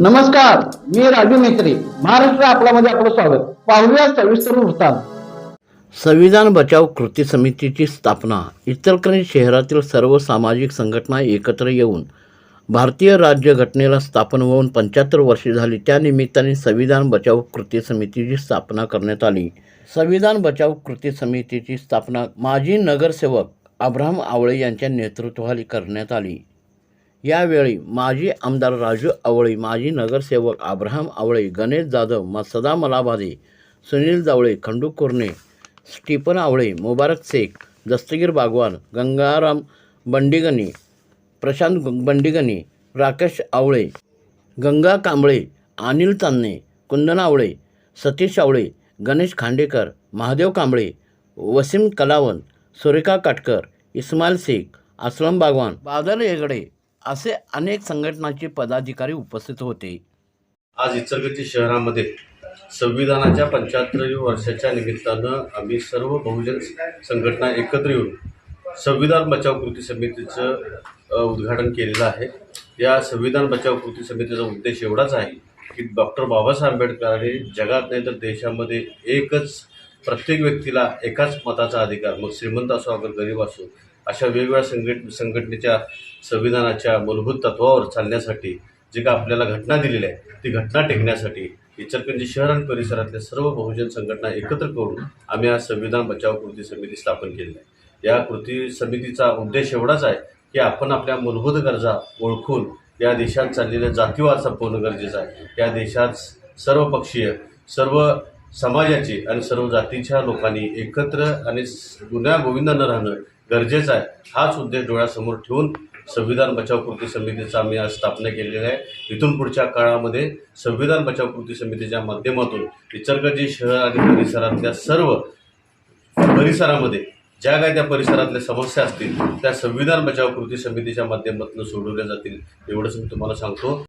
नमस्कार मी राजू मेत्री महाराष्ट्र आपल्यामध्ये आपलं स्वागत. पाहूया सविस्तर वृत्तांत. संविधान बचाव कृती समितीची स्थापना. इचलकरंजी शहरातील सर्व सामाजिक संघटना एकत्र येऊन भारतीय राज्यघटनेला स्थापन होऊन पंच्याहत्तर वर्षे झाली. त्या निमित्ताने संविधान बचाव कृती समितीची स्थापना करण्यात आली. संविधान बचाव कृती समितीची स्थापना माजी नगरसेवक अब्राहम आवळे यांच्या नेतृत्वाखाली करण्यात आली. यावेळी माजी आमदार राजू आवळे माजी नगरसेवक अब्राहम आवळे गणेश जाधव म सदा मलाबादे सुनील जावळे खंडू कुर्णे स्टीफन आवळे मुबारक शेख दस्तगीर बागवान गंगाराम बंडिगणी प्रशांत बंडिगणी राकेश आवळे गंगा कांबळे अनिल तान्ने कुंदन आवळे सतीश आवळे गणेश खांडेकर महादेव कांबळे वसीम कलावन सुरेखा काटकर इस्माईल शेख असलम बागवान बादल हेगडे असे अनेक संघटनाचे पदाधिकारी उपस्थित होते. आज इचलकरंजी शहरामध्ये संविधानाच्या पंच्याहत्तराव्या वर्षाच्या निमित्तानं आम्ही सर्व बहुजन संघटना एकत्र येऊन संविधान बचाव कृती समितीचं उद्घाटन केलेलं आहे. या संविधान बचाव कृती समितीचा उद्देश एवढाच आहे की डॉक्टर बाबासाहेब आंबेडकरांनी जगात नाही तर देशामध्ये एकच प्रत्येक व्यक्तीला एकाच मताचा अधिकार. मग श्रीमंत असो अगर गरीब असो अशा वेगवेगळ्या संघट संघटनेच्या संविधानाच्या मूलभूत तत्वावर चालण्यासाठी जे का आपल्याला घटना दिलेल्या आहे ती घटना टेकण्यासाठी इचलकरंजी शहर आणि परिसरातल्या सर्व बहुजन संघटना एकत्र करून आम्ही आज संविधान बचाव कृती समिती स्थापन केली आहे. या कृती समितीचा उद्देश एवढाच आहे की आपण आपल्या मूलभूत गरजा ओळखून या देशात चाललेल्या जातीवाद संपवणं गरजेचं आहे. या देशात सर्व पक्षीय सर्व समाजाची आणि सर्व जातीच्या लोकांनी एकत्र आणि स- गुन्ह्या गोविंदानं राहणं गरजेचं आहे. हाच उद्देश डोळ्यासमोर ठेवून संविधान बचाव कृती समितीचा आम्ही आज स्थापना केलेली आहे. इथून पुढच्या काळामध्ये संविधान बचाव कृती समितीच्या माध्यमातून इचलकरंजी शहर आणि परिसरातल्या सर्व परिसरामध्ये ज्या काय त्या परिसरातल्या समस्या असतील त्या संविधान बचाव कृती समितीच्या माध्यमातून सोडवल्या जातील. एवढंच मी तुम्हाला सांगतो.